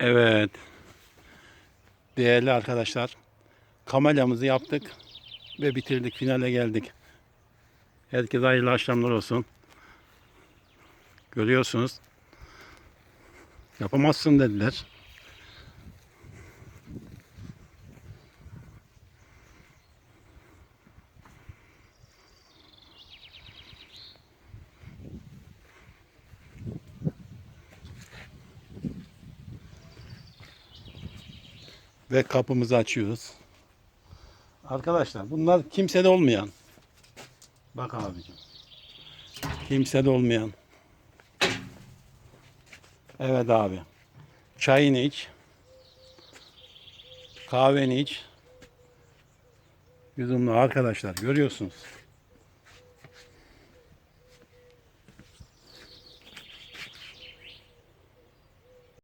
Evet. Değerli arkadaşlar. Kamelamızı yaptık ve bitirdik. Finale geldik. Herkese hayırlı akşamlar olsun. Görüyorsunuz. Yapamazsın dediler. Ve kapımızı açıyoruz. Arkadaşlar bunlar kimsede olmayan. Bak abicim. Kimsede olmayan. Evet abi. Çayını iç. Kahveni iç. Yudumlu arkadaşlar görüyorsunuz.